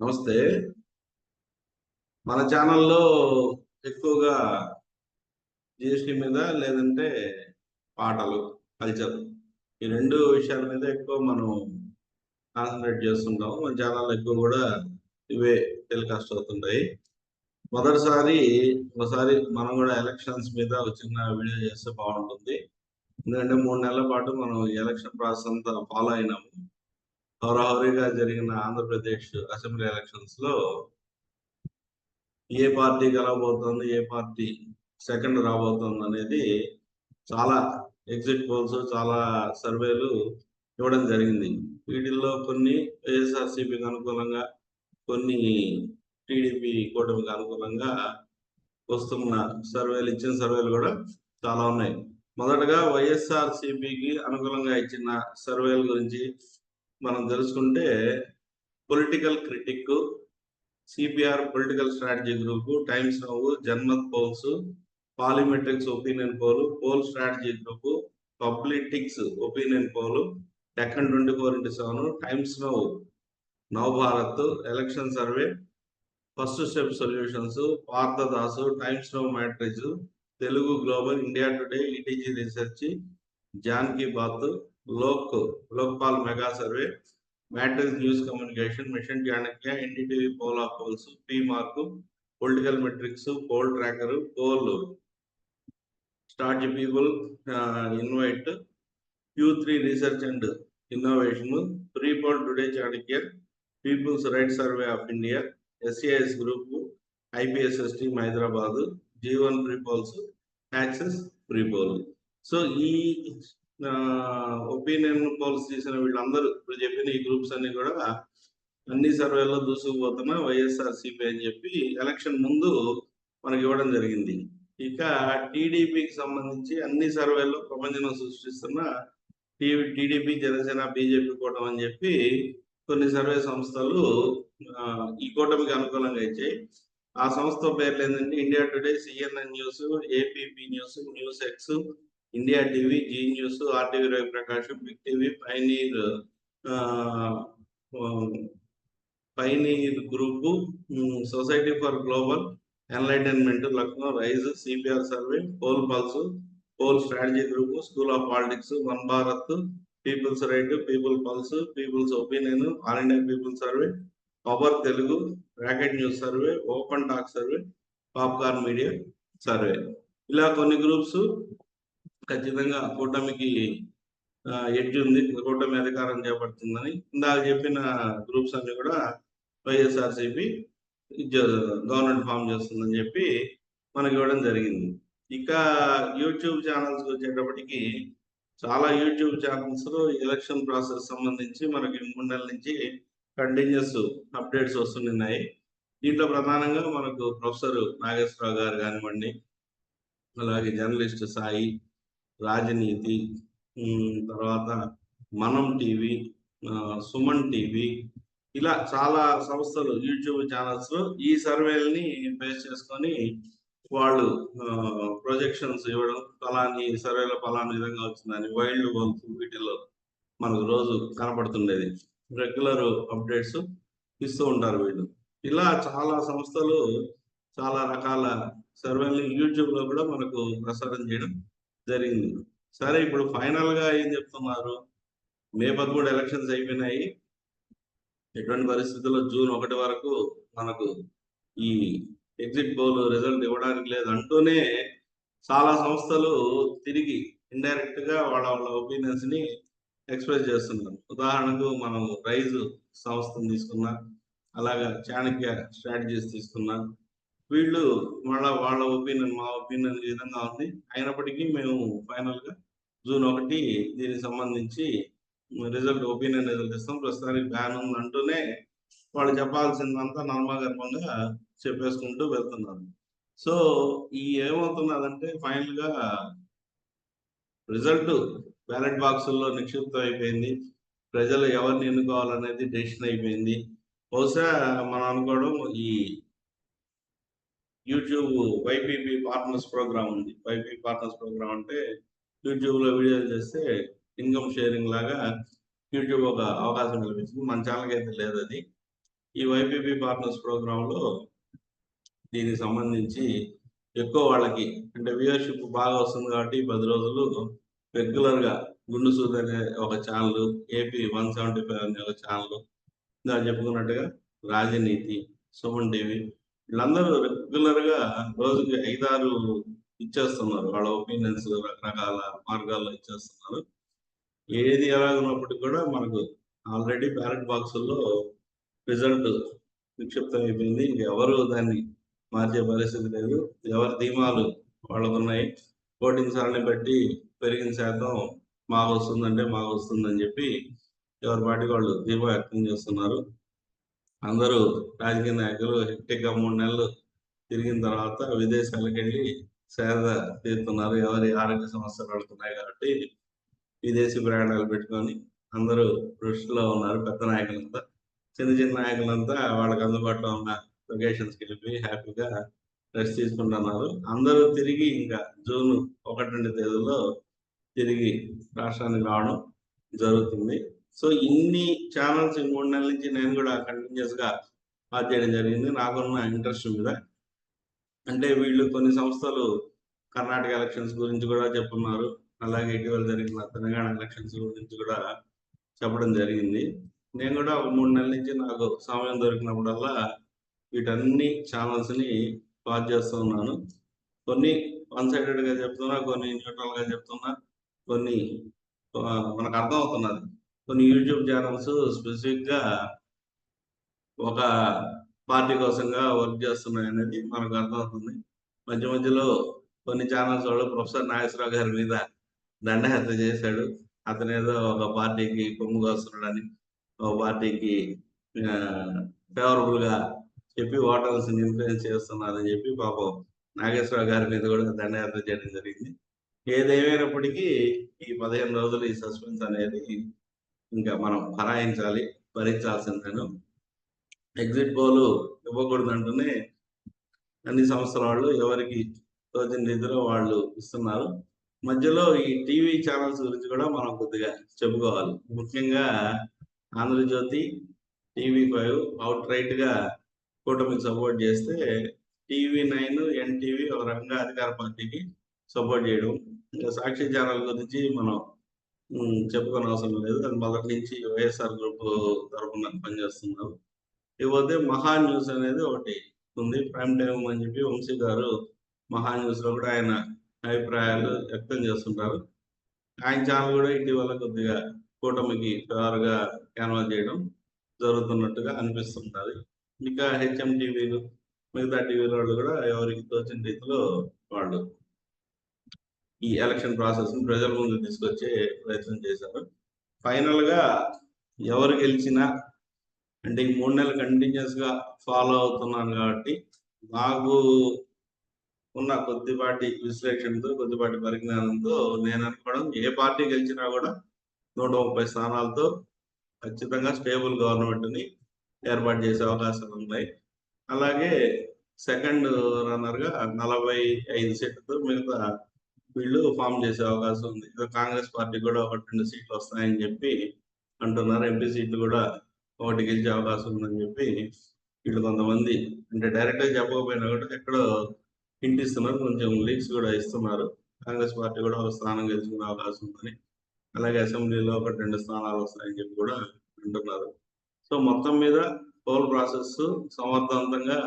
నమస్తే. మన ఛానల్లో ఎక్కువగా జిఎస్టీ మీద లేదంటే పాటలు కల్చర్ ఈ రెండు విషయాల మీద ఎక్కువ మనం కాన్సన్ట్రేట్ చేస్తుంటాం. మన ఛానల్ ఎక్కువ కూడా ఇవే టెలికాస్ట్ అవుతుంటాయి. మొదటిసారి ఒకసారి మనం కూడా ఎలక్షన్స్ మీద చిన్న వీడియో చేస్తే బాగుంటుంది. ఎందుకంటే మూడు నెలల పాటు మనం ఎలక్షన్ ప్రాసెస్ అంతా ఫాలో అయినాము. హోరాహోరీగా జరిగిన ఆంధ్రప్రదేశ్ అసెంబ్లీ ఎలక్షన్స్లో ఏ పార్టీ గెలవబోతోంది ఏ పార్టీ సెకండ్ రాబోతోంది అనేది చాలా ఎగ్జిట్ పోల్స్ చాలా సర్వేలు ఇవ్వడం జరిగింది. వీటిల్లో కొన్ని వైఎస్ఆర్సీపీకి అనుకూలంగా కొన్ని టీడీపీ కూటమికి అనుకూలంగా వస్తున్న సర్వేలు ఇచ్చిన సర్వేలు కూడా చాలా ఉన్నాయి. మొదటగా వైఎస్ఆర్సీపీకి అనుకూలంగా ఇచ్చిన సర్వేల గురించి మనం తెలుసుకుంటే political critic CPR political strategy group Times Now Janmat polls Polimetrix opinion poll poll strategy group Publitics opinion poll Deccan twenty four into seven Times Now Now Bharat election survey first step solutions Parthadasu Times Now matrix Telugu global India Today ETG research Jan Ki Baat Lok Lokpal mega survey matrix news communication mission Chanakya NDTV poll of polls P mark political metrics poll tracker poll start people invite Q three research and innovation pre poll Today Chanakya people's right survey of India SAS group IPSS team Hyderabad Jeevan pre polls access pre poll. So ఈ opinion polls చేసిన వీళ్ళందరూ ఇప్పుడు చెప్పిన ఈ groups అన్ని కూడా అన్ని సర్వేల్లో దూసుకుపోతున్న YSR CP అని చెప్పి ఎలక్షన్ ముందు మనకి ఇవ్వడం జరిగింది. ఇక టీడీపీకి సంబంధించి అన్ని సర్వేల్లో ప్రపంచం సృష్టిస్తున్న టీడీపీ జనసేన బీజేపీ కూటమి అని చెప్పి కొన్ని సర్వే సంస్థలు ఈ కూటమికి అనుకూలంగా ఇచ్చాయి. ఆ సంస్థ పేర్లు ఏంటంటే India Today CNN News ABP News News X India TV Zee News RTV Raviprakash big TV pioneer pioneer group society for global enlightenment Lucknow rise CPR survey poll pulse poll strategy group school of politics one Bharat people's right people pulse people's opinion all India people survey power Telugu rocket news survey open talk survey popcorn media survey. ఇలా కొన్ని groups ఖచ్చితంగా కూటమికి edge ఉంది. కూటమి అధికారం చేపడుతుందని ఇందాక చెప్పిన groups అన్ని కూడా వైఎస్ఆర్సిపి గవర్నమెంట్ ఫామ్ చేస్తుందని చెప్పి మనకి ఇవ్వడం జరిగింది. ఇక యూట్యూబ్ ఛానల్స్ వచ్చేటప్పటికి చాలా యూట్యూబ్ ఛానల్స్లో ఎలక్షన్ ప్రాసెస్ సంబంధించి మనకి మూడు నెలల నుంచి కంటిన్యూస్ అప్డేట్స్ వస్తున్నాయి. దీంట్లో ప్రధానంగా మనకు ప్రొఫెసర్ నాగేశ్వరరావు గారు కానివ్వండి అలాగే జర్నలిస్ట్ సాయి రాజనీతి తర్వాత మనం టీవీ సుమన్ టీవీ ఇలా చాలా సంస్థలు యూట్యూబ్ ఛానల్స్లో ఈ సర్వేల్ని బేస్ చేసుకొని వాళ్ళు ప్రొజెక్షన్స్ ఇవ్వడం ఫలాని సర్వేలో ఫలాని విధంగా వచ్చిందని వైల్డ్ గోల్స్ వీటిలో మనకు రోజు కనపడుతుండేది. రెగ్యులర్ అప్డేట్స్ ఇస్తూ ఉంటారు వీళ్ళు. ఇలా చాలా సంస్థలు చాలా రకాల సర్వేల్ని యూట్యూబ్లో కూడా మనకు ప్రసారం చేయడం జరిగింది. సరే ఇప్పుడు ఫైనల్గా ఏం చెప్తున్నారు? మే పదమూడు ఎలక్షన్స్ అయిపోయినాయి. ఎటువంటి పరిస్థితుల్లో జూన్ ఒకటి వరకు మనకు ఈ ఎగ్జిట్ పోల్ రిజల్ట్ ఇవ్వడానికి లేదు అంటూనే చాలా సంస్థలు తిరిగి ఇండైరెక్ట్గా వాళ్ళ వాళ్ళ ఒపీనియన్స్ని ఎక్స్ప్రెస్ చేస్తున్నారు. ఉదాహరణకు మనం రైజ్ సంస్థను తీసుకున్నా అలాగా చాణక్య స్ట్రాటజీస్ తీసుకున్నా వీళ్ళు వాళ్ళ వాళ్ళ ఒపీనియన్ మా ఒపీనియన్ ఈ విధంగా ఉంది. అయినప్పటికీ మేము ఫైనల్గా జూన్ ఒకటి దీనికి సంబంధించి రిజల్ట్ ఒపీనియన్ రిజల్ట్ ఇస్తాం. ప్రస్తుతానికి బ్యాన్ ఉంది అంటూనే వాళ్ళు చెప్పాల్సిందంతా నర్మగర్భంగా చెప్పేసుకుంటూ వెళ్తున్నారు. సో ఈ ఏమవుతున్నదంటే ఫైనల్గా రిజల్ట్ బ్యాలెట్ బాక్సుల్లో నిక్షిప్తం అయిపోయింది. ప్రజలు ఎవరిని ఎన్నుకోవాలనేది డెసిషన్ అయిపోయింది. బహుశా మనం అనుకోవడం ఈ యూట్యూబ్ వైపీపీ పార్ట్నర్స్ ప్రోగ్రామ్ ఉంది. వైపీ పార్ట్నర్స్ ప్రోగ్రామ్ అంటే యూట్యూబ్లో వీడియోలు చేస్తే ఇన్కమ్ షేరింగ్ లాగా యూట్యూబ్ ఒక అవకాశం కల్పిస్తుంది మన ఛానల్కి అయితే లేదు అది. ఈ వైపీపీ పార్ట్నర్స్ ప్రోగ్రాంలో దీనికి సంబంధించి ఎక్కువ వాళ్ళకి అంటే వ్యూయర్షిప్ బాగా వస్తుంది కాబట్టి పది రోజులు రెగ్యులర్గా గుండు సూద్ అనే ఒక channel AP one seventy five అనే ఒక ఛానల్. దాన్ని చెప్పుకున్నట్టుగా రాజనీతి సుమన్ టీవీ వీళ్ళందరూ రెగ్యులర్గా రోజుకి ఐదారు ఇచ్చేస్తున్నారు. వాళ్ళ ఒపీనియన్స్ రకరకాల మార్గాల్లో ఇచ్చేస్తున్నారు. ఏది ఎలాగున్నప్పటికీ కూడా మనకు ఆల్రెడీ బ్యాలెట్ బాక్సుల్లో రిజల్ట్ నిక్షిప్తం అయిపోయింది ఇంకెవరు దాన్ని మార్చే పరిస్థితి లేదు. ఎవరి ధీమాలు వాళ్ళకు ఉన్నాయి ఓటింగ్ సార్ని బట్టి పెరిగిన శాతం మాకు వస్తుందంటే మాకు వస్తుందని చెప్పి ఎవరి పాటి వాళ్ళు ధీమా వ్యక్తం చేస్తున్నారు. అందరూ రాజకీయ నాయకులు హెక్టిక్గా మూడు నెలలు తిరిగిన తర్వాత విదేశాలకు వెళ్ళి సేద తీరుతున్నారు. ఎవరి ఆరోగ్య సమస్యలు పడుతున్నాయి కాబట్టి విదేశీ ప్రయాణాలు పెట్టుకొని అందరూ దృష్టిలో ఉన్నారు. పెద్ద నాయకులంతా చిన్న చిన్న నాయకులంతా వాళ్ళకి అందుబాటులో ఉన్న లొకేషన్స్కి వెళ్ళిపోయి హ్యాపీగా రెస్ట్ తీసుకుంటున్నారు. అందరూ తిరిగి ఇంకా జూన్ ఒకటి రెండు తేదీలో తిరిగి రాష్ట్రానికి రావడం జరుగుతుంది. సో ఇన్ని ఛానల్స్ ఈ మూడు నెలల నుంచి నేను కూడా కంటిన్యూస్గా పాస్ చేయడం జరిగింది. నాకున్న ఇంట్రెస్ట్ మీద. అంటే వీళ్ళు కొన్ని సంస్థలు కర్ణాటక ఎలక్షన్స్ గురించి కూడా చెప్పున్నారు. అలాగే ఇటీవల జరిగిన తెలంగాణ ఎలక్షన్స్ గురించి కూడా చెప్పడం జరిగింది. నేను కూడా ఒక మూడు నెలల నుంచి నాకు సమయం దొరికినప్పుడల్లా వీటన్ని ఛానల్స్ని పాస్ చేస్తూ ఉన్నాను. కొన్ని వన్ సైడెడ్గా చెప్తున్నా కొన్ని న్యూట్రల్గా చెప్తున్నా కొన్ని మనకు అర్థం అవుతున్నది కొన్ని యూట్యూబ్ ఛానల్స్ స్పెసిఫిక్గా ఒక పార్టీ కోసంగా వర్క్ చేస్తున్నాయి అనేది మనకు అర్థమవుతుంది. మధ్య మధ్యలో కొన్ని ఛానల్స్ వాళ్ళు ప్రొఫెసర్ నాగేశ్వరరావు గారి మీద దండహత్య చేశాడు. అతను ఏదో ఒక పార్టీకి కొమ్ము కోస్తున్నాడని ఒక పార్టీకి ఫేవరబుల్గా చెప్పి ఓటర్స్ ఇన్ఫ్లుయెన్స్ చేస్తున్నారని చెప్పి పాపం నాగేశ్వరరావు గారి మీద కూడా దండయాత్ర చేయడం జరిగింది. ఏదేమైనప్పటికీ ఈ పదిహేను రోజులు ఈ సస్పెన్స్ అనేది ఇంకా మనం భరాయించాలి భరించాల్సిందేను. ఎగ్జిట్ పోల్ ఇవ్వకూడదు అంటూనే అన్ని సంస్థల వాళ్ళు ఎవరికి తోచిన రీతిలో వాళ్ళు ఇస్తున్నారు. మధ్యలో ఈ టీవీ ఛానల్స్ గురించి కూడా మనం కొద్దిగా చెప్పుకోవాలి. ముఖ్యంగా ఆంధ్రజ్యోతి టీవీ ఫైవ్ అవుట్ రైట్గా కూటమికి సపోర్ట్ చేస్తే టీవీ నైన్ ఎన్టీవీ ఒక రకంగా అధికార పార్టీకి సపోర్ట్ చేయడం. ఇంకా సాక్షి ఛానల్ గురించి మనం చెప్పుకోని అవసరం లేదు. దాని మొదటి నుంచి వైఎస్ఆర్ గ్రూప్ తరఫున పనిచేస్తున్నారు. ఇకపోతే మహా న్యూస్ అనేది ఒకటి ఉంది. ప్రైమ్ టైం అని చెప్పి వంశీ గారు మహా న్యూస్లో కూడా ఆయన అభిప్రాయాలు వ్యక్తం చేస్తుంటారు. ఆయన ఛానల్ కూడా ఇటీవల కొద్దిగా కూటమికి ఫేవర్గా క్యాన్వాస్ చేయడం జరుగుతున్నట్టుగా అనిపిస్తుంటది. ఇంకా హెచ్ఎం టీవీలు మిగతా టీవీల వాళ్ళు కూడా ఎవరికి తోచిన రీతిలో వాళ్ళు ఈ ఎలక్షన్ ప్రాసెస్ని ప్రజల ముందు తీసుకొచ్చే ప్రయత్నం చేశారు. ఫైనల్గా ఎవరు గెలిచినా అంటే ఈ మూడు నెలలు కంటిన్యూస్గా ఫాలో అవుతున్నాను కాబట్టి నాకు ఉన్న కొద్దిపాటి విశ్లేషణతో కొద్దిపాటి పరిజ్ఞానంతో నేను అనుకోవడం ఏ పార్టీ గెలిచినా కూడా నూట ముప్పై స్థానాలతో ఖచ్చితంగా స్టేబుల్ గవర్నమెంట్ని ఏర్పాటు చేసే అవకాశాలు ఉన్నాయి. అలాగే సెకండ్ రన్నర్గా నలభై ఐదు సీట్లతో మిగతా వీళ్ళు ఫామ్ చేసే అవకాశం ఉంది. కాంగ్రెస్ పార్టీ కూడా ఒకటి రెండు సీట్లు వస్తాయని చెప్పి అంటున్నారు. ఎంపీ సీట్లు కూడా ఒకటి గెలిచే అవకాశం ఉందని చెప్పి వీళ్ళు కొంతమంది అంటే డైరెక్ట్గా చెప్పకపోయినా కూడా ఎక్కడో హింట్ ఇస్తున్నారు. కొంచెం లీక్స్ కూడా ఇస్తున్నారు. కాంగ్రెస్ పార్టీ కూడా ఒక స్థానం గెలుచుకునే అవకాశం ఉందని అలాగే అసెంబ్లీలో ఒకటి రెండు స్థానాలు వస్తాయని చెప్పి కూడా అంటున్నారు. సో మొత్తం మీద పోల్ ప్రాసెస్ సమర్థవంతంగా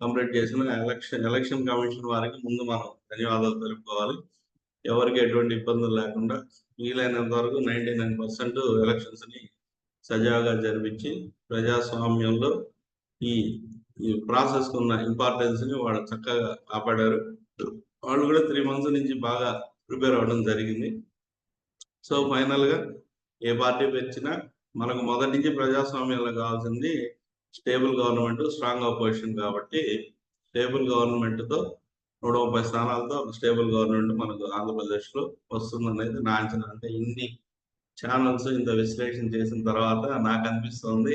కంప్లీట్ చేసిన ఎలక్షన్ ఎలక్షన్ కమిషన్ వారికి ముందు మనం ధన్యవాదాలు తెలుపుకోవాలి. ఎవరికి ఎటువంటి ఇబ్బందులు లేకుండా వీలైనంత వరకు నైన్టీ నైన్ పర్సెంట్ ఎలక్షన్స్ని సజావుగా జరిపించి ప్రజాస్వామ్యంలో ఈ ఈ ప్రాసెస్ ఉన్న ఇంపార్టెన్స్ని వాళ్ళు చక్కగా కాపాడారు. వాళ్ళు కూడా త్రీ మంత్స్ నుంచి బాగా ప్రిపేర్ అవ్వడం జరిగింది. సో ఫైనల్గా ఏ పార్టీ పెంచినా మనకు మొదటి నుంచి ప్రజాస్వామ్యంలో కావాల్సింది స్టేబుల్ గవర్నమెంట్ స్ట్రాంగ్ ఆపోజిషన్ కాబట్టి స్టేబుల్ గవర్నమెంట్తో నూట ముప్పై స్థానాలతో స్టేబుల్ గవర్నమెంట్ మనకు ఆంధ్రప్రదేశ్లో వస్తుందనేది నా అంచనా. అంటే ఇన్ని ఛానల్స్ ఇంత విశ్లేషణ చేసిన తర్వాత నాకు అనిపిస్తుంది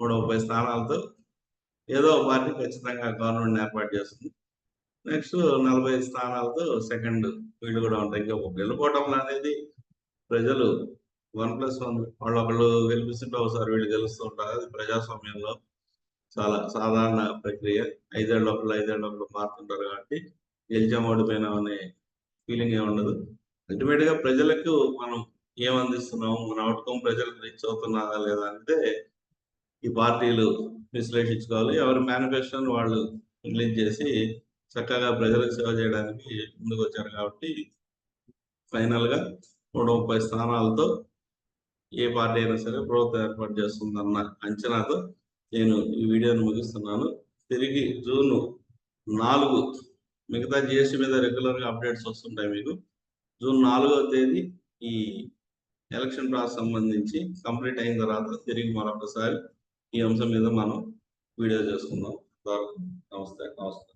నూట ముప్పై స్థానాలతో ఏదో పార్టీ ఖచ్చితంగా గవర్నమెంట్ ఏర్పాటు చేస్తుంది. నెక్స్ట్ నలభై స్థానాలతో సెకండ్ వీళ్ళు కూడా ఉంటాయి. ఇంకా గెలుపోవటం అనేది ప్రజలు వన్ ప్లస్ వన్ వాళ్ళు ఒకళ్ళు గెలిపిస్తుంటే ఒకసారి వీళ్ళు గెలుస్తూ ఉంటారు. అది ప్రజాస్వామ్యంలో చాలా సాధారణ ప్రక్రియ. ఐదేళ్ళ లోపల ఐదేళ్ళ లోపల మారుతుంటారు కాబట్టి గెలిచాం ఓడిపోయినాం అనే ఫీలింగ్ ఏమి ఉండదు. అల్టిమేట్గా ప్రజలకు మనం ఏం అందిస్తున్నాము? మన అవుట్కమ్ ప్రజలకు రీచ్ అవుతున్నదా లేదా అంటే ఈ పార్టీలు విశ్లేషించుకోవాలి. ఎవరి మేనిఫెస్టోని వాళ్ళు రిలీజ్ చేసి చక్కగా ప్రజలకు సేవ చేయడానికి ముందుకు వచ్చారు కాబట్టి ఫైనల్గా నూట ముప్పై స్థానాలతో ఏ పార్టీ అయినా సరే ప్రభుత్వం ఏర్పాటు చేస్తుందన్న అంచనాతో నేను ఈ వీడియోను ముగిస్తున్నాను. తిరిగి జూన్ నాలుగు మిగతా జిఎస్టీ మీద రెగ్యులర్గా అప్డేట్స్ వస్తుంటాయి మీకు. జూన్ నాలుగవ తేదీ ఈ ఎలక్షన్ ప్రాసెస్ సంబంధించి కంప్లీట్ అయిన తర్వాత తిరిగి మరొకసారి ఈ అంశం మీద మనం వీడియో చేసుకుందాం. నమస్తే నమస్తే